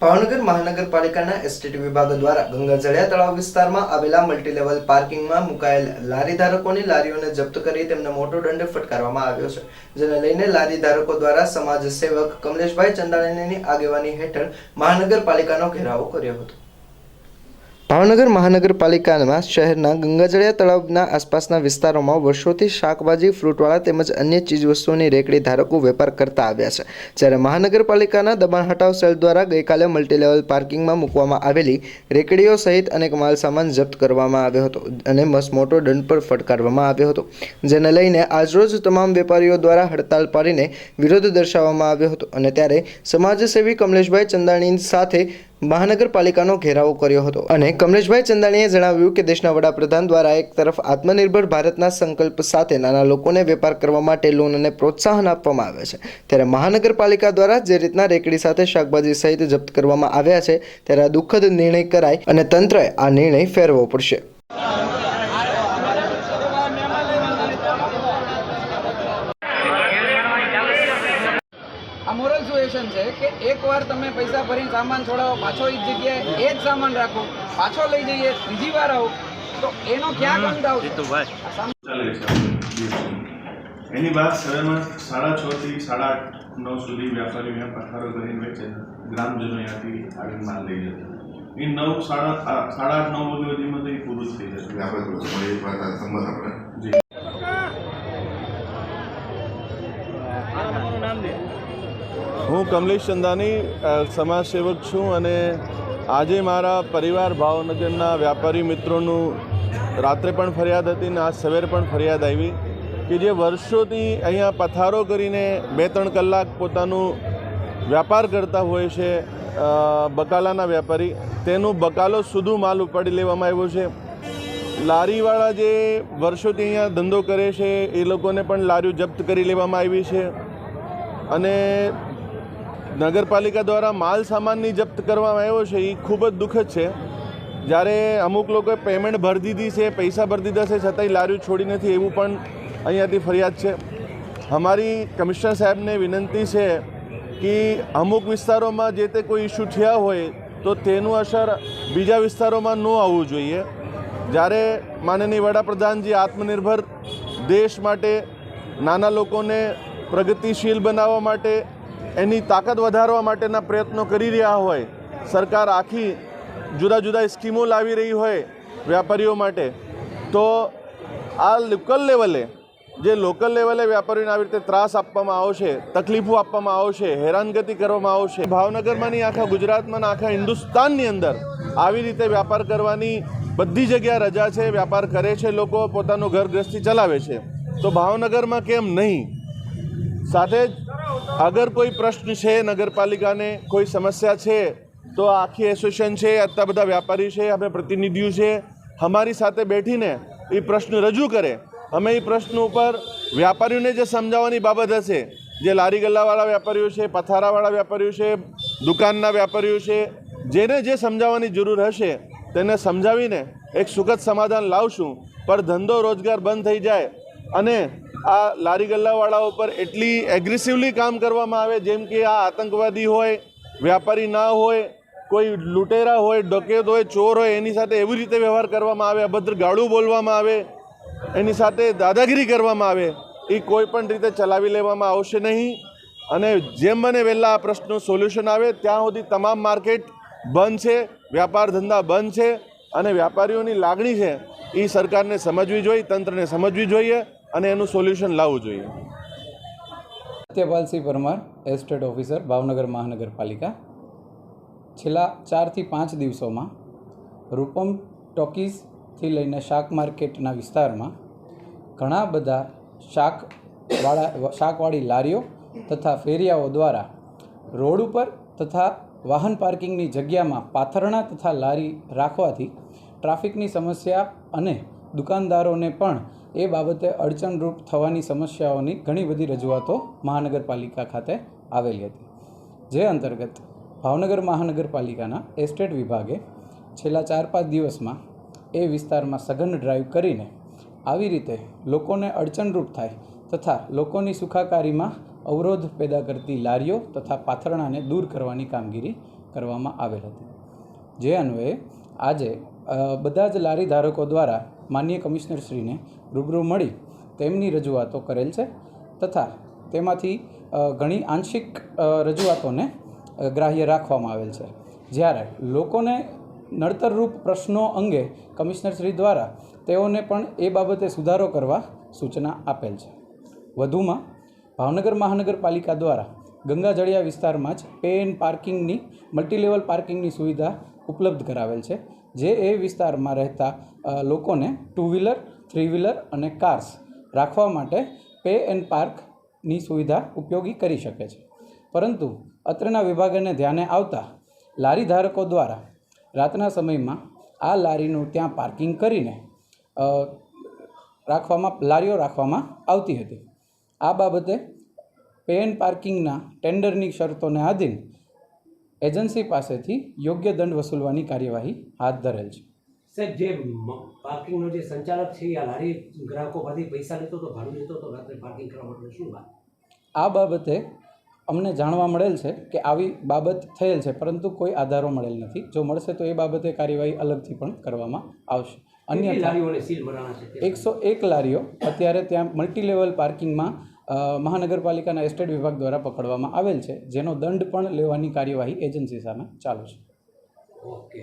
ભાવનગર મહાનગરપાલિકાના એસટીટી વિભાગ દ્વારા ગંગાજળિયા તળાવ વિસ્તારમાં આવેલા મલ્ટીલેવલ પાર્કિંગમાં મુકાયેલ લારી ધારકોની લારીઓને જપ્ત કરી તેમને મોટો દંડ ફટકારવામાં આવ્યો છે, જેને લઈને લારી ધારકો દ્વારા સમાજ સેવક કમલેશભાઈ ચંદાણીની આગેવાની હેઠળ મહાનગરપાલિકાનો ઘેરાવો કર્યો હતો. ભાવનગર મહાનગરપાલિકામાં શહેરના ગંગાજળિયા તળાવના આસપાસના વિસ્તારોમાં વર્ષોથી શાકભાજી, ફ્રૂટવાળા તેમજ અન્ય ચીજવસ્તુઓની રેકડી ધારકો વેપાર કરતા આવ્યા છે. જ્યારે મહાનગરપાલિકાના દબાણ હટાવ સેલ દ્વારા ગઈકાલે મલ્ટીલેવલ પાર્કિંગમાં મૂકવામાં આવેલી રેકડીઓ સહિત અનેક માલસામાન જપ્ત કરવામાં આવ્યો હતો અને મસમોટો દંડ પર ફટકારવામાં આવ્યો હતો. જેને લઈને આજરોજ તમામ વેપારીઓ દ્વારા હડતાલ પાડીને વિરોધ દર્શાવવામાં આવ્યો હતો અને ત્યારે સમાજસેવી કમલેશભાઈ ચંદાણી સાથે મહાનગરપાલિકાનો ઘેરાવો કર્યો હતો. અને કમલેશભાઈ ચંદાણીએ જણાવ્યું કે દેશના વડાપ્રધાન દ્વારા એક તરફ આત્મનિર્ભર ભારતના સંકલ્પ સાથે નાના લોકોને વેપાર કરવા માટે લોન અને પ્રોત્સાહન આપવામાં આવે છે. ત્યારે મહાનગરપાલિકા દ્વારા જે રીતના રેકડી સાથે શાકભાજી સહિત જપ્ત કરવામાં આવ્યા છે, ત્યારે આ દુઃખદ નિર્ણય કરાય અને તંત્રએ આ નિર્ણય ફેરવવો પડશે આ મોરલ સુએશન છે કે એકવાર તમે પૈસા ભરીને સામાન છોડાવો પાછો એ જગ્યાએ એ જ સામાન રાખો પાછો લઈ જઈએ ત્રીજી વાર આવો. તો એનો ક્યાં અંત આવશે. એની બાદ શહેરમાં સાડા છ થી સાડા આઠ નવ સુધી વ્યાપારીઓ અહીંયા પથારો કરીને વેચે છે. ગ્રામજનો અહીંયાથી આવીને માલ લઈ જશે એ નવ સાડા સાડા આઠ નવ વાગ્યા સુધીમાં તો એ પૂરું જ થઈ જશે. વ્યાપાર કરો નામ એક હું કમલેશ ચંદાની સમાજસેવક છું અને આજે મારા પરિવાર ભાવનગરના વ્યાપારી મિત્રોનું રાત્રે પણ ફરિયાદ હતી ને આજ સવારે પણ ફરિયાદ આવી કે જે વર્ષોથી અહીંયા પથારો કરીને બે ત્રણ કલાક પોતાનું વ્યાપાર કરતા હોય છે બકાલાના વ્યાપારી. તેનું બકાલો સુધું માલ ઉપાડી લેવામાં આવ્યો છે. લારીવાળા જે વર્ષોથી અહીંયા ધંધો કરે છે, એ લોકોને પણ લારીઓ જપ્ત કરી લેવામાં આવી છે. અને નગરપાલિકા દ્વારા માલ સામાનની જપ્ત કરવામાં આવ્યો છે એ ખૂબ જ દુઃખદ છે. જ્યારે અમુક લોકોએ પેમેન્ટ ભરી દીધી છે, પૈસા ભરી દીધા છે, છતાંય લારીઓ છોડી નથી, એવું પણ અહીંયાથી ફરિયાદ છે. અમારી કમિશનર સાહેબને વિનંતી છે કે અમુક વિસ્તારોમાં જે તે કોઈ ઇસ્યુ થયા હોય, તો તેનું અસર બીજા વિસ્તારોમાં ન આવવું જોઈએ. જ્યારે માનનીય વડાપ્રધાનજી આત્મનિર્ભર દેશ માટે, નાના લોકોને પ્રગતિશીલ બનાવવા માટે એની તાકાત વધારવા માટેના પ્રયત્નો કરી રહ્યા હોય, સરકાર આખી જુદા જુદા સ્કીમો લાવી રહી હોય વેપારીઓ માટે, તો આ લોકલ લેવલે, જે લોકલ લેવલે વેપારીઓને આવી રીતે ત્રાસ આપવામાં આવશે, તકલીફો આપવામાં આવશે, હેરાનગતિ કરવામાં આવશે ભાવનગરમાં નહીં આખા ગુજરાતમાં આખા હિન્દુસ્તાનની અંદર આવી રીતે વ્યાપાર કરવાની બધી જગ્યા રજા છે, વ્યાપાર કરે છે, લોકો પોતાનું ઘર ગ્રસ્તી ચલાવે છે. તો ભાવનગરમાં કેમ નહીં? સાથે જ અગર કોઈ પ્રશ્ન છે, નગરપાલિકાને કોઈ સમસ્યા છે, તો આખી એસોસિએશન છે, આટલા બધા વ્યાપારી છે અમે પ્રતિનિધિઓ છે, અમારી સાથે બેઠીને એ પ્રશ્ન રજૂ કરે. અમે એ પ્રશ્ન ઉપર વ્યાપારીઓને જે સમજાવવાની બાબત હશે. જે લારી ગલ્લાવાળા વેપારીઓ છે, પથારાવાળા વેપારીઓ છે, દુકાનના વેપારીઓ છે, જેને જે સમજાવવાની જરૂર હશે, તેને સમજાવીને એક સુખદ સમાધાન લાવશું. પણ ધંધો રોજગાર બંધ થઈ જાય અને આ લારી ગલ્લાવાળાઓ પર એટલી એગ્રેસિવલી કામ કરવામાં આવે, જેમ કે આ આતંકવાદી હોય, વ્યાપારી ના હોય, કોઈ લૂંટેરા હોય, ડકેત હોય, ચોર હોય, એની સાથે એવી રીતે વ્યવહાર કરવામાં આવે, અભદ્ર ગાળું બોલવામાં આવે, એની સાથે દાદાગીરી કરવામાં આવે, એ કોઈ પણ રીતે ચલાવી લેવામાં આવશે નહીં. અને જેમ બને વહેલા આ પ્રશ્નનું સોલ્યુશન આવે, ત્યાં સુધી તમામ માર્કેટ બંધ છે, વ્યાપાર ધંધા બંધ છે, અને વ્યાપારીઓની લાગણી છે, એ સરકારને સમજવી જોઈએ, તંત્રને સમજવી જોઈએ. અને એનું સોલ્યુશન લાવવું જોઈએ. સત્યપાલસિંહ પરમાર એસ્ટેટ ઓફિસર ભાવનગર મહાનગરપાલિકા. છેલ્લા ચારથી પાંચ દિવસોમાં રૂપમ ટોકીઝથી લઈને શાક માર્કેટના વિસ્તારમાં ઘણા બધા શાકવાળા શાકવાળી લારીઓ તથા ફેરિયાઓ દ્વારા રોડ ઉપર તથા વાહન પાર્કિંગની જગ્યામાં પાથરણા તથા લારી રાખવાથી ટ્રાફિકની સમસ્યા અને દુકાનદારોને પણ એ બાબતે અડચણરૂપ થવાની સમસ્યાઓની ઘણી બધી રજૂઆતો મહાનગરપાલિકા ખાતે આવેલી હતી. જે અંતર્ગત ભાવનગર મહાનગરપાલિકાના એસ્ટેટ વિભાગે છેલ્લા ચાર પાંચ દિવસમાં એ વિસ્તારમાં સઘન ડ્રાઈવ કરીને આવી રીતે લોકોને અડચણરૂપ થાય તથા લોકોની સુખાકારીમાં અવરોધ પેદા કરતી લારીઓ તથા પાથરણાને દૂર કરવાની કામગીરી કરવામાં આવેલ હતી. જે અન્વયે આજે બધા જ લારી ધારકો દ્વારા માનનીય કમિશનરશ્રીને રૂબરૂ મળી તેમની રજૂઆતો કરેલ છે તથા તેમાંથી ઘણી આંશિક રજૂઆતોને ગ્રાહ્ય રાખવામાં આવેલ છે. જ્યારે લોકોને નડતરરૂપ પ્રશ્નો અંગે કમિશનરશ્રી દ્વારા તેઓને પણ એ બાબતે સુધારો કરવા સૂચના આપેલ છે. વધુમાં, ભાવનગર મહાનગરપાલિકા દ્વારા ગંગાજળિયા વિસ્તારમાં જ પે એન્ડ પાર્કિંગની, મલ્ટીલેવલ પાર્કિંગની સુવિધા ઉપલબ્ધ કરાવેલ છે. જે એ વિસ્તારમાં રહેતા લોકોને ટુ વ્હીલર થ્રી વ્હીલર અને કાર્સ રાખવા માટે પે એન્ડ પાર્કની સુવિધા ઉપયોગી કરી શકે છે. પરંતુ અત્રના વિભાગને ધ્યાને આવતા લારી ધારકો દ્વારા રાતના સમયમાં આ લારીનું ત્યાં પાર્કિંગ કરીને રાખવામાં, લારીઓ રાખવામાં આવતી હતી. આ બાબતે પે એન્ડ પાર્કિંગના ટેન્ડરની શરતોને આધીન એજન્સી પાસેથી યોગ્ય દંડ વસૂલવાની કાર્યવાહી હાથ ધરેલ છે. સાહેબ જે પાર્કિંગનો જે સંચાલક છે આ લારી ગ્રાહકો પાસેથી પૈસા લેતો તો ભાડું લેતો તો રાત્રે પાર્કિંગ કરવા માટે શું વાત? આ બાબતે અમને જાણવા મળેલ છે કે આવી બાબત થયેલ છે પરંતુ કોઈ આધારો મળેલ નથી. જો મળશે તો એ બાબતે કાર્યવાહી અલગથી પણ કરવામાં આવશે. અન્ય લારીઓને સીલ મરાણા છે? એકસો એક લારીઓ અત્યારે ત્યાં મલ્ટી લેવલ પાર્કિંગમાં મહાનગરપાલિકાના એસ્ટેટ વિભાગ દ્વારા પકડવામાં આવેલ છે. જેનો દંડ પણ લેવાની કાર્યવાહી એજન્સી સામે ચાલુ છે. ઓકે